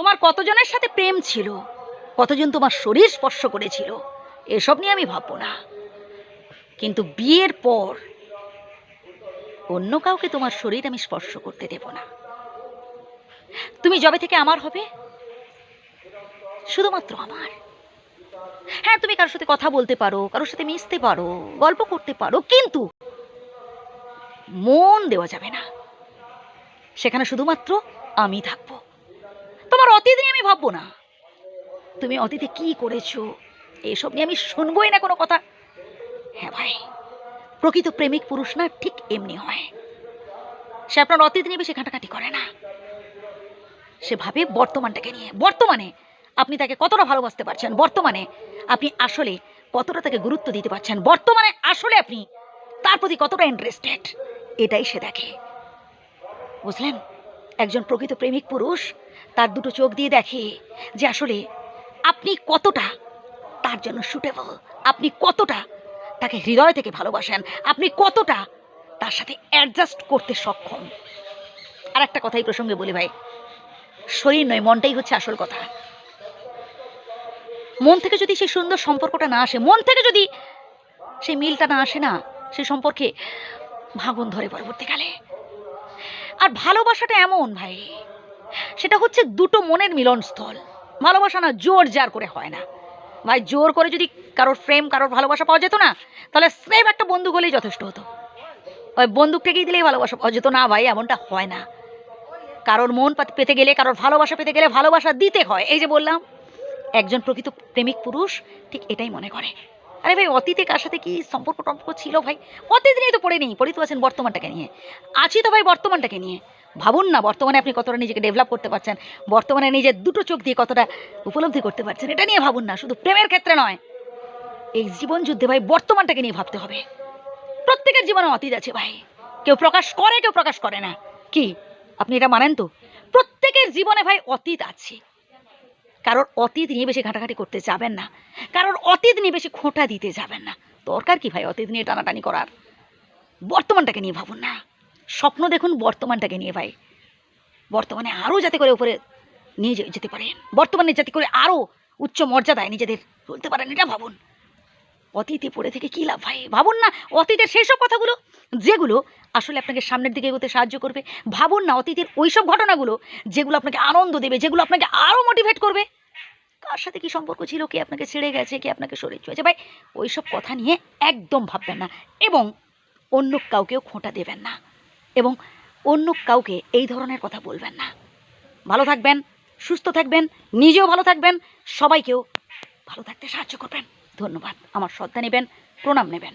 তোমার কতজনের সাথে প্রেম ছিল? কতজন তোমার শরীর স্পর্শ করেছিল? এসব নিয়ে আমি ভাববো না। কিন্তু বিয়ের পর অন্য কাউকে তোমার শরীর আমি স্পর্শ করতে দেব না। তুমি যবে থেকে আমার হবে, শুধুমাত্র আমার। হ্যাঁ তুমি কারোর সাথে কথা বলতে পারো, কারোর সাথে মিশতে পারো, গল্প করতে পারো, কিন্তু মন দেওয়া যাবে না। সেখানে শুধুমাত্র আমি থাকব। তোমার অতীত নিয়ে আমি ভাববো না। তুমি অতীতে কি করেছ, এসব নিয়ে আমি শুনবোই না কোনো কথা। হ্যাঁ ভাই, প্রকৃত প্রেমিক পুরুষ না, ঠিক এমনি হয়। সে আপনার অতীত নিয়ে বেশি ঘাটাঘাটি করে না। সে ভাবে বর্তমানটাকে নিয়ে। বর্তমানে আপনি তাকে কতটা ভালোবাসতে পারছেন? বর্তমানে আপনি আসলে কতটা তাকে গুরুত্ব দিতে পারছেন? বর্তমানে আসলে আপনি তার প্রতি কতটা ইন্টারেস্টেড এটাই সে দেখে। বুঝলেন? একজন প্রকৃত প্রেমিক পুরুষ, তার দুটো চোখ দিয়ে দেখে যে আসলে আপনি কতটা তার জন্য সুটেবল আপনি কতটা তাকে হৃদয় থেকে ভালোবাসেন, আপনি কতটা তার সাথে অ্যাডজাস্ট করতে সক্ষম। আর একটা কথাই প্রসঙ্গে বলি ভাই, শরীর নয়, মনটাই হচ্ছে আসল কথা। মন থেকে যদি সেই সুন্দর সম্পর্কটা না আসে, মন থেকে যদি সেই মিলটা না আসে না সেই সম্পর্কে ভাঙন ধরে পরবর্তীকালে। আর ভালোবাসাটা এমন, ভাই। সেটা হচ্ছে দুটো মনের মিলনস্থল। ভালোবাসা না জোর জার করে হয় না। ভাই, জোর করে যদি কারোর ফ্রেম কারোর ভালোবাসা পাওয়া যেত না, তাহলে সেম একটা বন্দুক হলেই যথেষ্ট হতো। ওই বন্দুক থেকেই দিলেই ভালোবাসা পাওয়া যেত। না, ভাই, এমনটা হয় না। কারোর মন পেতে গেলে, কারোর ভালোবাসা পেতে গেলে ভালোবাসা দিতে হয়। এই যে বললাম, একজন প্রকৃত প্রেমিক পুরুষ ঠিক এটাই মনে করে। আরে ভাই, অতীতে কার সাথে কি সম্পর্ক টম্পর্ক ছিল ভাই? অতীত নিয়ে তো পড়ে নেই পড়ে তো আছেন বর্তমানটাকে নিয়ে। আছি তো ভাই বর্তমানটাকে নিয়ে। ভাবুন না, বর্তমানে আপনি কতটা নিজেকে ডেভেলপ করতে পারছেন, বর্তমানে নিজের দুটো চোখ দিয়ে কতটা উপলব্ধি করতে পারছেন, এটা নিয়ে ভাবুন না, শুধু প্রেমের ক্ষেত্রে নয়। এই জীবন যুদ্ধে ভাই বর্তমানটাকে নিয়ে ভাবতে হবে। প্রত্যেকের জীবনে অতীত আছে ভাই। কেউ প্রকাশ করে, কেউ প্রকাশ করে না। কি? আপনি এটা মানেন তো? প্রত্যেকের জীবনে ভাই অতীত আছে। কারোর অতীত নিয়ে বেশি ঘাটাঘাটি করতে যাবেন না। কারোর অতীত নিয়ে বেশি খোঁটা দিতে যাবেন না। দরকার কি ভাই অতীত নিয়ে টানাটানি করার? বর্তমানটাকে নিয়ে ভাবুন না। স্বপ্ন দেখুন বর্তমানটাকে নিয়ে ভাই। বর্তমানে আরও যাতে করে উপরে নিয়ে যেতে পারেন। বর্তমানে যাতে করে আরও উচ্চ মর্যাদায় নিজেদের তুলতে পারেন, এটা ভাবুন। অতীতে পড়ে থেকে কী লাভ? ভাই, ভাবুন না, অতীতের সেই সব কথাগুলো, যেগুলো আসলে আপনাকে সামনের দিকে এগোতে সাহায্য করবে। ভাবুন না, অতীতের ওই সব ঘটনাগুলো, যেগুলো আপনাকে আনন্দ দেবে, যেগুলো আপনাকে আরও মোটিভেট করবে। কার সাথে কি সম্পর্ক ছিল? কে আপনাকে ছেড়ে গেছে? কে আপনাকে সরে চলেছে? ভাই ওই সব কথা নিয়ে একদম ভাববেন না এবং অন্য কাউকেও খোঁটা দেবেন না এবং অন্য কাউকে এই ধরনের কথা বলবেন না। ভালো থাকবেন, সুস্থ থাকবেন, নিজেও ভালো থাকবেন, সবাইকেও ভালো থাকতে সাহায্য করবেন। ধন্যবাদ। আমার শ্রদ্ধা নেবেন প্রণাম নেবেন।